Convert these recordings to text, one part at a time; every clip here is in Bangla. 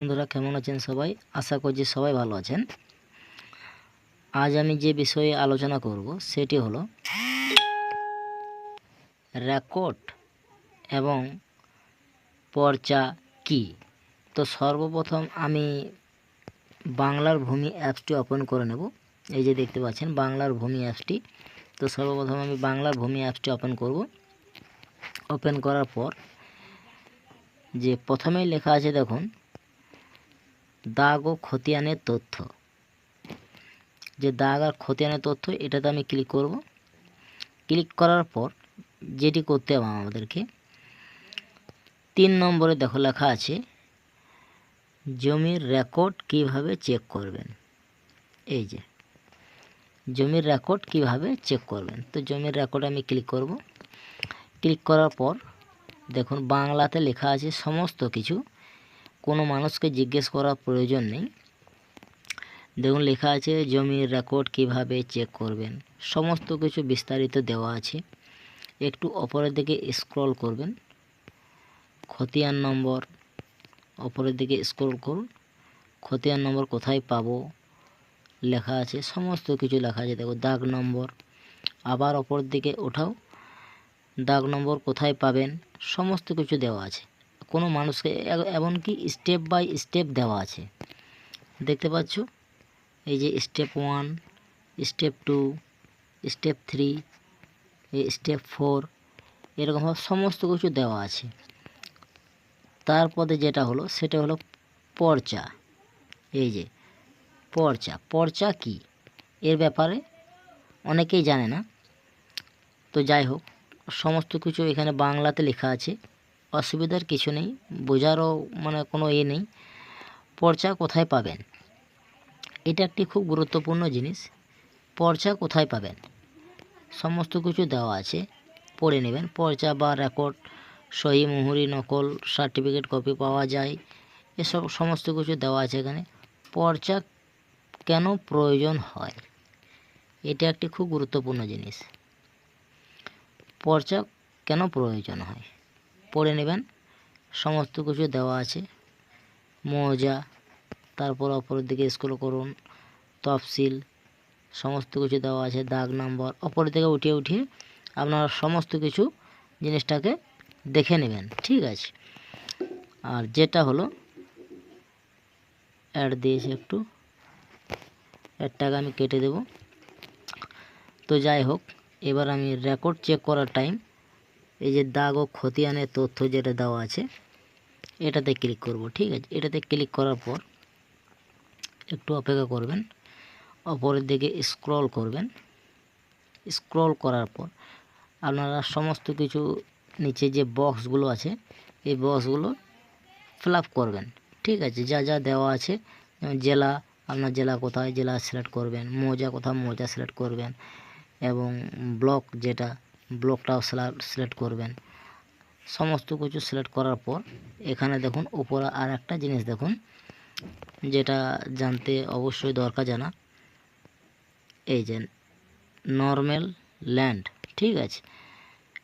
বন্ধুরা, কেমন আছেন সবাই? আশা করছি সবাই ভালো আছেন। আজ আমি যে বিষয়ে আলোচনা করব, সেটি হলো রেকর্ড এবং পর্চা কি? তো সর্বপ্রথম আমি বাংলার ভূমি অ্যাপসটি ওপেন করে নেব। এই যে দেখতে পাচ্ছেন, বাংলার ভূমি অ্যাপসটি। তো সর্বপ্রথম আমি বাংলার ভূমি অ্যাপসটি ওপেন করব। ওপেন করার পর যে প্রথমেই লেখা আছে, দেখুন দাগ ও খতিয়ানের তথ্য। যে দাগ আর খতিয়ানের তথ্য, এটাতে আমি ক্লিক করব। ক্লিক করার পর যেটি করতে হবে আমাদেরকে, তিন নম্বরে দেখো লেখা আছে, জমির রেকর্ড কীভাবে চেক করবেন। এই যে, জমির রেকর্ড কীভাবে চেক করবেন। তো জমির রেকর্ড আমি ক্লিক করব। ক্লিক করার পর দেখুন, বাংলাতে লেখা আছে সমস্ত কিছু। কোনো মানুষকে জিজ্ঞেস করার প্রয়োজন নেই। দেখুন, লেখা আছে, জমির রেকর্ড কীভাবে চেক করবেন? সমস্ত কিছু বিস্তারিত দেওয়া আছে। একটু অপরের দিকে স্ক্রল করবেন। খতিয়ান নম্বর, অপরের দিকে স্ক্রল করুন। খতিয়ান নম্বর কোথায় পাবো? লেখা আছে, সমস্ত কিছু লেখা আছে। দেখো, দাগ নম্বর, আবার ওপর দিকে ওঠাও। দাগ নম্বর কোথায় পাবেন? সমস্ত কিছু দেওয়া আছে। কোনো মানুষকে এমনকি স্টেপ বাই স্টেপ দেওয়া আছে। দেখতে পাচ্ছ? এই যে step one step two step three step four এরকমভাবে সমস্ত কিছু দেওয়া আছে। তারপরে যেটা হলো, সেটা হলো পর্চা। এই যে, পর্চা। পর্চা কি? এর ব্যাপারে অনেকেই জানে না। তো যাই হোক, সমস্ত কিছু এখানে বাংলাতে লেখা আছে। অসুবিধার কিছু নেই, বোঝারও মানে কোনো ইয়ে নেই। পর্চা কোথায় পাবেন? এটা একটি খুব গুরুত্বপূর্ণ জিনিস। পর্চা কোথায় পাবেন? সমস্ত কিছু দেওয়া আছে, পড়ে নেবেন। পর্চা বা রেকর্ড সহি, মুহুরি, নকল সার্টিফিকেট কপি পাওয়া যায়, এসব সমস্ত কিছু দেওয়া আছে এখানে। পর্চা কেন প্রয়োজন হয়? এটা একটি খুব গুরুত্বপূর্ণ জিনিস। পর্চা কেন প্রয়োজন হয়? পড়ে নেবেন। সমস্ত কিছু দেওয়া আছে। মৌজা, তারপর অপরের দিকে স্ক্রল করুন, তফসিল, সমস্ত কিছু দেওয়া আছে, দাগ নাম্বার অপরের দিকে উঠিয়ে উঠিয়ে আপনারা সমস্ত কিছু জিনিসটাকে দেখে নেবেন, ঠিক আছে? আর যেটা হলো অ্যাড দিয়েছে একটু। অ্যাডটাকে আমি কেটে দেব। তো যাই হোক, এবার আমি রেকর্ড চেক করার টাইম এই যে দাগ ও খতিয়ানের তথ্য যেটা দেওয়া আছে, এটাতে ক্লিক করব, ঠিক আছে? এটাতে ক্লিক করার পর একটু অপেক্ষা করবেন, অপরের দিকে স্ক্রল করবেন। স্ক্রল করার পর আপনারা সমস্ত কিছু নিচে যে বক্সগুলো আছে, এই বক্সগুলো ফিল করবেন, ঠিক আছে? যা যা দেওয়া আছে, যেমন জেলা, আপনার জেলা কোথায়, জেলা সিলেক্ট করবেন, মৌজা কোথায়, মৌজা সিলেক্ট করবেন, এবং ব্লক যেটা ব্লকটাও সিলেক্ট করবেন। সমস্ত কিছু সিলেক্ট করার পর, এখানে দেখুন, উপরে আর একটা জিনিস দেখুন, যেটা জানতে অবশ্যই দরকার জানা। এই যে নর্মাল ল্যান্ড ঠিক আছে?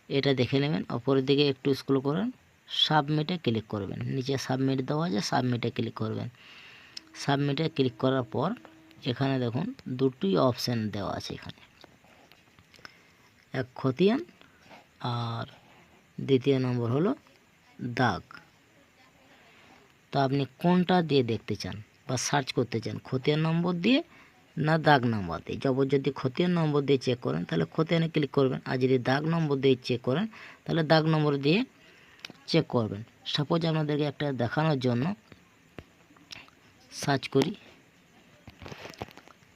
এটা দেখে নেবেন, অপরের দিকে একটু স্ক্রল করেন সাবমিটে ক্লিক করবেন। নিচে সাবমিট দেওয়া আছে সাবমিটে ক্লিক করবেন। সাবমিটে ক্লিক করার পর, এখানে দেখুন দুটোই অপশান দেওয়া আছে এখানে। এক খতিয়ান আর দ্বিতীয় নম্বর হলো দাগ। তো আপনি কোনটা দিয়ে দেখতে চান বা সার্চ করতে চান, খতিয়ান নম্বর দিয়ে না দাগ নম্বর দিয়ে? যখন যদি খতিয়ান নম্বর দিয়ে চেক করেন, তাহলে খতিয়ানে ক্লিক করবেন। আর যদি দাগ নম্বর দিয়ে চেক করেন, তাহলে দাগ নম্বর দিয়ে চেক করবেন। সাপোজ আপনাদেরকে একটা দেখানোর জন্য সার্চ করি।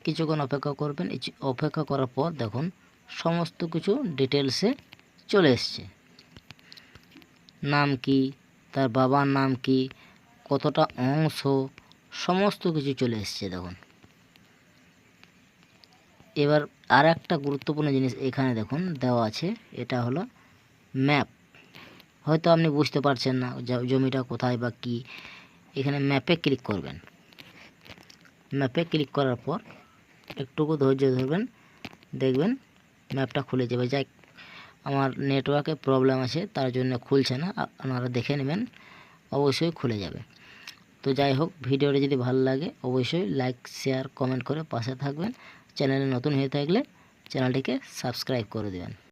কিছুক্ষণ অপেক্ষা করবেন। অপেক্ষা করার পর দেখুন সমস্ত কিছু ডিটেলসে চলে এসছে। নাম কি? তার বাবার নাম কি? কতটা অংশ? সমস্ত কিছু চলে এসছে দেখুন। এবার আর একটা গুরুত্বপূর্ণ জিনিস এখানে দেখুন, দেওয়া আছে। এটা হলো ম্যাপ হয়তো আপনি বুঝতে পারছেন না জমিটা কোথায় বা কি। এখানে ম্যাপে ক্লিক করবেন। ম্যাপে ক্লিক করার পর একটুকু ধৈর্য ধরবেন, দেখবেন ম্যাপটা খুলে যাবে যাই আমার নেটওয়ার্কে প্রবলেম আছে, তার জন্য খুলছে না। আপনারা দেখে নেবেন, অবশ্যই খুলে যাবে। তো যাই হোক, ভিডিওটা যদি ভালো লাগে, অবশ্যই লাইক, শেয়ার, কমেন্ট করে পাশে থাকবেন। চ্যানেলে নতুন হয়ে থাকলে চ্যানেলটিকে সাবস্ক্রাইব করে দেবেন।